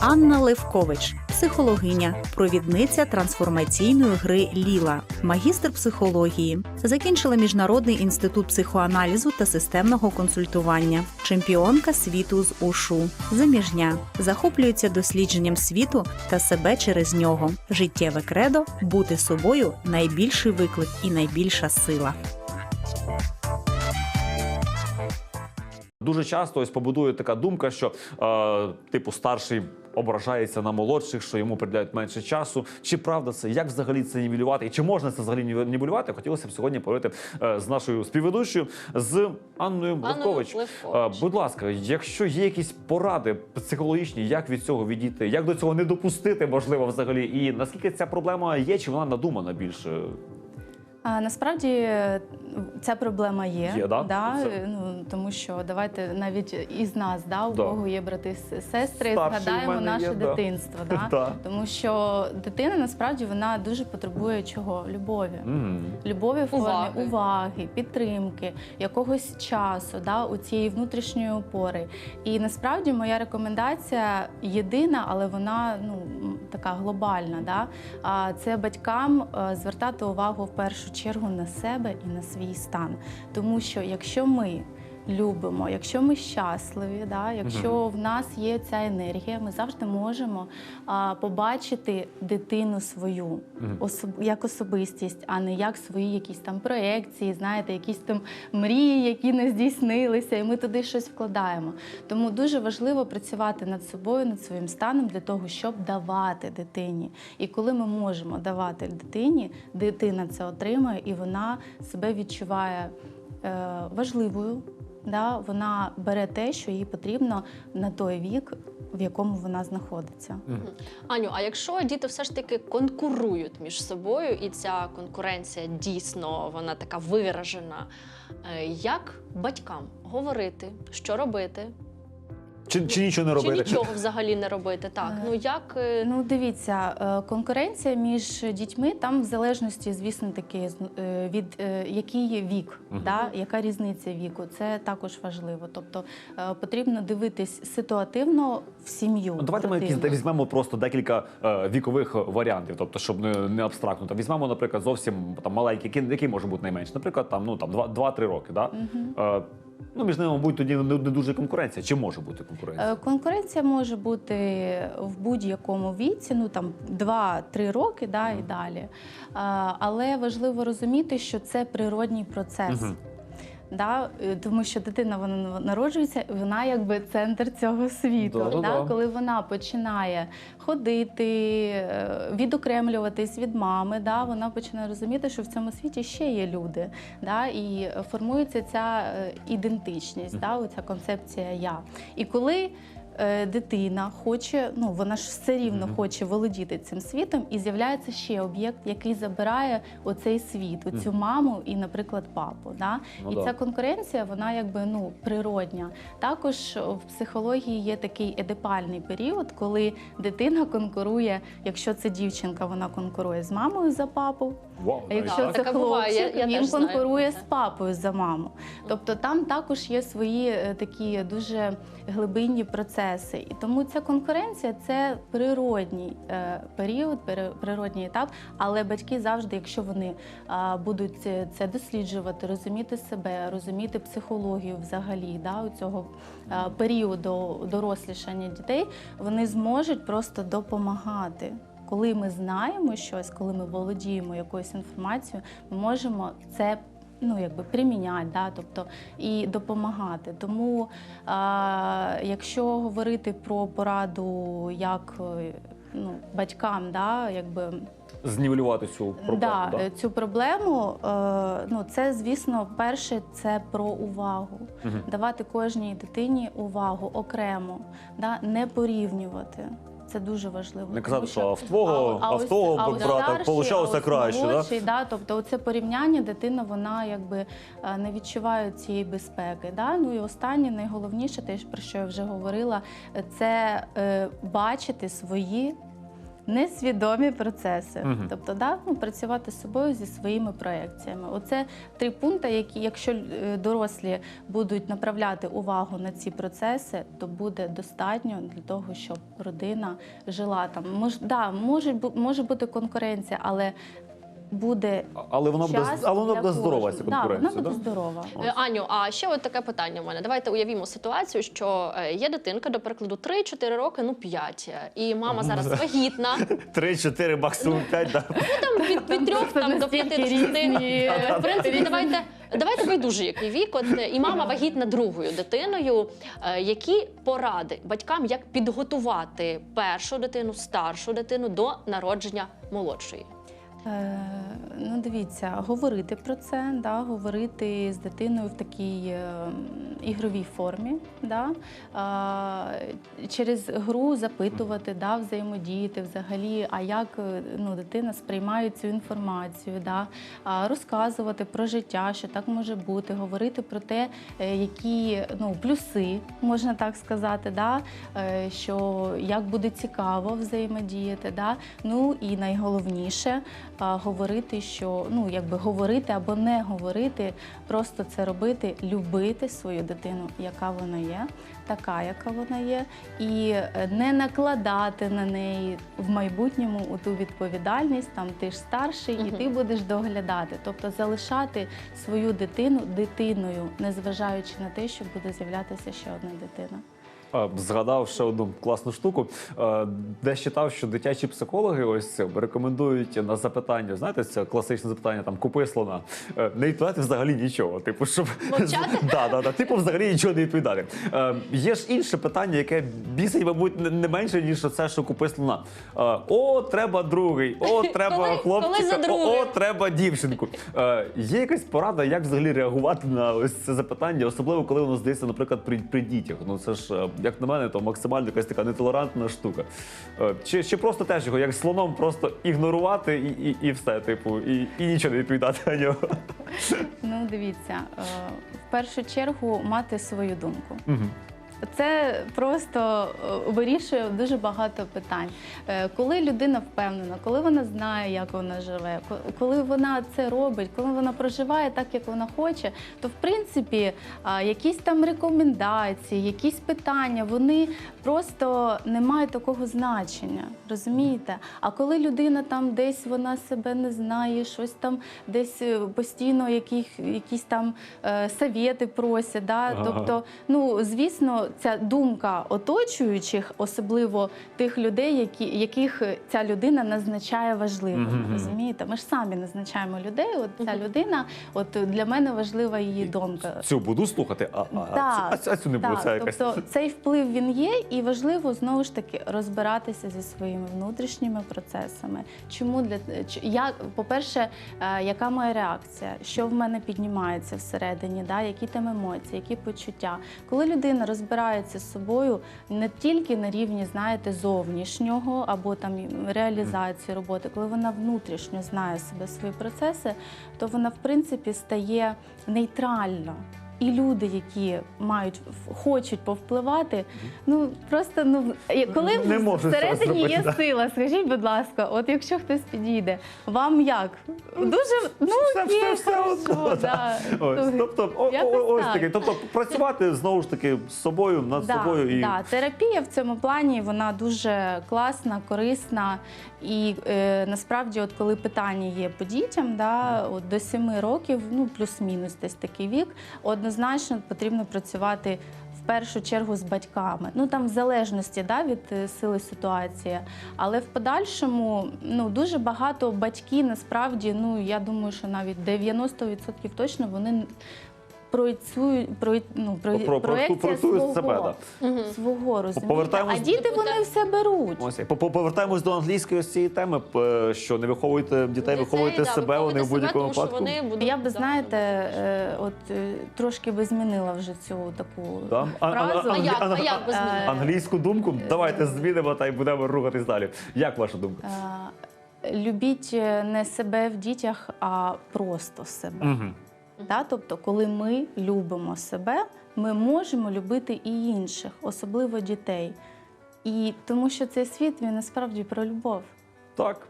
Анна Левкович, психологиня, провідниця трансформаційної гри Ліла, магістр психології, закінчила міжнародний інститут психоаналізу та системного консультування, чемпіонка світу з ушу, заміжня, захоплюється дослідженням світу та себе через нього. Життєве кредо бути собою найбільший виклик і найбільша сила. Дуже часто ось побудує така думка, що е, типу старший ображається на молодших, що йому приділяють менше часу. Чи правда це? Як взагалі це нівелювати? І чи можна це взагалі ніве- нівелювати? Хотілося б сьогодні поговорити е, з нашою співведучою з Анною. Левкович. Е, будь ласка, якщо є якісь поради психологічні, як від цього відійти, як до цього не допустити, можливо, взагалі, і наскільки ця проблема є, чи вона надумана більше? А, насправді е, ця проблема є, Є, да? Да, Це- ну, тому що давайте навіть із нас, да, у Да. Богу є брати сестри, Старший згадаємо наше є, дитинство. Да? Да. Тому що дитина насправді вона дуже потребує чого? Любові. Мгм. Любові в формі Уваги. уваги, підтримки, якогось часу, да, у цієї внутрішньої опори. І насправді моя рекомендація єдина, але вона ну така глобальна. Да? А це батькам е, звертати увагу в першу чергу на себе і на свій стан. Тому що якщо ми любимо, якщо ми щасливі, да, якщо в нас є ця енергія, ми завжди можемо а, побачити дитину свою особ, як особистість, а не як свої якісь там проекції, знаєте, якісь там мрії, які не здійснилися, і ми туди щось вкладаємо. Тому дуже важливо працювати над собою, над своїм станом для того, щоб давати дитині. І коли ми можемо давати дитині, дитина це отримує, і вона себе відчуває е, важливою. Да, вона бере те, що їй потрібно на той вік, в якому вона знаходиться. Аню, а якщо діти все ж таки конкурують між собою, і ця конкуренція дійсно вона така виражена, е, як батькам говорити, що робити, Чи, чи нічого не робити? чи нічого взагалі не робити? Так, Е, ну як е, Ну, дивіться, е, конкуренція між дітьми там в залежності, звісно, таки від який є вік, да? яка різниця віку. Це також важливо. Тобто потрібно дивитись ситуативно в сім'ю. Ну, Давайте ми візьмемо просто декілька вікових варіантів, тобто, щоб не, не абстрактно. Там візьмемо, наприклад, зовсім там маленький, який, який може бути найменший. Наприклад, там ну там 2-3 роки. Да? Е, ну між ними, мабуть, тоді не, дуже конкуренція. Чи може бути конкуренція? Е, Конкуренція може бути в будь-якому віці, ну там 2-3 роки, да, і далі. Але важливо розуміти, що це природній процес. Мгм. Да, е, тому що дитина вона народжується, вона якби центр цього світу. Да-да-да. Коли вона починає ходити, е, відокремлюватись від мами, да, вона починає розуміти, що в цьому світі ще є люди. Да, і формується ця е, ідентичність, да, ця концепція я. І коли дитина хоче, ну вона ж все рівно хоче володіти цим світом, і з'являється ще об'єкт, який забирає оцей світ, оцю маму і, наприклад, папу. Да? Ну і да. ця конкуренція, вона якби ну природня. Також в психології є такий едипальний період, коли дитина конкурує, якщо це дівчинка, вона конкурує з мамою за папу. Вау, А якщо Так, це таке хлопчик, я- я він теж знаю конкурує з папою за маму. Тобто там також є свої е, такі дуже глибинні процеси. І тому ця конкуренція це природній е, період, природній етап. Але батьки завжди, якщо вони будуть це- це досліджувати, розуміти себе, розуміти психологію взагалі, да, у цього періоду дорослішання дітей, вони зможуть просто допомагати. Коли ми знаємо щось, коли ми володіємо якоюсь інформацією, ми можемо це ну, якби приміняти, да, тобто і допомагати. Тому а, якщо говорити про пораду як е, ну, батькам, да, якби Знівелювати цю проблему. да, да? цю проблему, е, ну це звісно, перше це про увагу. Мгм. Давати кожній дитині увагу окремо, да, не порівнювати. Це дуже важливо. Не казати, що а в твого, а, в того а брата старший, получалося а ось краще. Да? молодший, да? Тобто, це порівняння дитина вона якби е, не відчуває цієї безпеки. Да? Ну і останнє, найголовніше, те, про що я вже говорила, це е, бачити свої Несвідомі процеси, угу. тобто да, ну, працювати з собою зі своїми проекціями. Оце три пункти, які, якщо е, дорослі будуть направляти увагу на ці процеси, то буде достатньо для того, щоб родина жила там. Мож, да, може, може бути конкуренція, але буде Але вона буде, час але вона для буде здорова кожного. ця Да, конкуренція. вона буде да? здорова. Е, Аню, а ще от таке питання в мене. Давайте уявімо ситуацію, що е, є дитинка, до прикладу, 3-4 роки, ну 5, і мама зараз вагітна. Три-чотири, максимум п'ять. Да. Там від, від трьох Це там, до настільки 5 до 6. В принципі, давайте, давайте байдуже, який вік. От, е, і мама вагітна другою дитиною. Е, Які поради батькам, як підготувати першу дитину, старшу дитину до народження молодшої? Е, ну, дивіться, говорити про це, да, говорити з дитиною в такій е, ігровій формі, да, через гру запитувати, да, взаємодіяти взагалі, а як е, ну, дитина сприймає цю інформацію, да, розказувати про життя, що так може бути, говорити про те, які ну, плюси, можна так сказати, да, що як буде цікаво взаємодіяти. Да. Ну і найголовніше говорити, що ну якби говорити або не говорити, просто це робити, любити свою дитину, яка вона є, така, яка вона є, і е, не накладати на неї в майбутньому у ту відповідальність. Там ти ж старший, і ти будеш доглядати, тобто залишати свою дитину дитиною, незважаючи на те, що буде з'являтися ще одна дитина. Згадав ще одну класну штуку, де читав, що дитячі психологи ось рекомендують на запитання. Знаєте, це класичне запитання там купи слона. е, Не відповідати взагалі нічого. Типу, щоб Мовчати? да, да, да. Типу, взагалі нічого не відповідати. Е, Є ж інше питання, яке бісить, мабуть, не- менше ніж це, що купи слона. Е, О, треба другий, о, треба хлопчика, о, о, треба дівчинку. Є якась порада, як взагалі реагувати на ось це запитання, особливо коли воно здається, наприклад, при, при дітях. Ну це ж, як на мене, то максимально якась така нетолерантна штука. Е, Чи, чи просто теж його як слоном просто ігнорувати і, і, і все, типу, і, і нічого не відповідати на нього. Ну, дивіться, е, в першу чергу мати свою думку. Мгм. Це просто е, вирішує дуже багато питань. Е, Коли людина впевнена, коли вона знає, як вона живе, ко- коли вона це робить, коли вона проживає так, як вона хоче, то в принципі якісь там рекомендації, якісь питання, вони просто не мають такого значення. Розумієте? А коли людина там десь вона себе не знає, щось там десь е, постійно яких, якісь там е, совєти просять, да? Ага. тобто Ну, звісно, ця думка оточуючих, особливо тих людей, які, яких ця людина назначає важливими. Мгм. Розумієте? Ми ж самі назначаємо людей. От ця Мгм. людина, от для мене важлива її думка. Цю буду слухати, а, а, Так, а, цю- а цю не буду. Так, якась. тобто цей вплив він є, і важливо знову ж таки розбиратися зі своїми внутрішніми процесами. Чому для я, по-перше, е, яка моя реакція? Що в мене піднімається всередині? Да? Які там емоції, які почуття? Коли людина розбирається з собою не тільки на рівні, знаєте, зовнішнього або там реалізації роботи, коли вона внутрішньо знає себе свої процеси, то вона в принципі стає нейтральна. І люди, які мають хочуть повпливати, ну просто ну коли Не цього всередині зробити, є да. сила, скажіть, будь ласка, от якщо хтось підійде, вам як? Дуже ну Все- окей, все- все хорошо, одно, да. Ось, тобто, о, Якось о, ось так. таке. Тобто, працювати знову ж таки з собою, над собою і да. Терапія в цьому плані вона дуже класна, корисна. І е, насправді, от коли питання є по дітям, да, от до 7 років, ну плюс-мінус десь такий вік, однозначно потрібно працювати. В першу чергу з батьками, ну там в залежності да, від е, сили ситуації. Але в подальшому ну дуже багато батьків насправді, ну я думаю, що навіть 90% точно вони проєцюють про, ну, про, про, про, проекція працюють свого, себе. Да. Свого розумієте? Повертаємось А діти вони все беруть. Ось як. По- повертаємось до англійської ось цієї теми, п- що не виховуйте дітей, виховуйте себе, вони в будь-якому випадку. Я би знаєте, е, от е, трошки би змінила вже цю таку Да? А- а- фразу. А як, а як без. Англійську думку давайте змінимо та й будемо рухатись далі. Як ваша думка? Е, Любіть е, не себе в дітях, а просто себе. Та? Тобто, коли ми любимо себе, ми можемо любити і інших, особливо дітей. І тому що цей світ він насправді про любов. Так.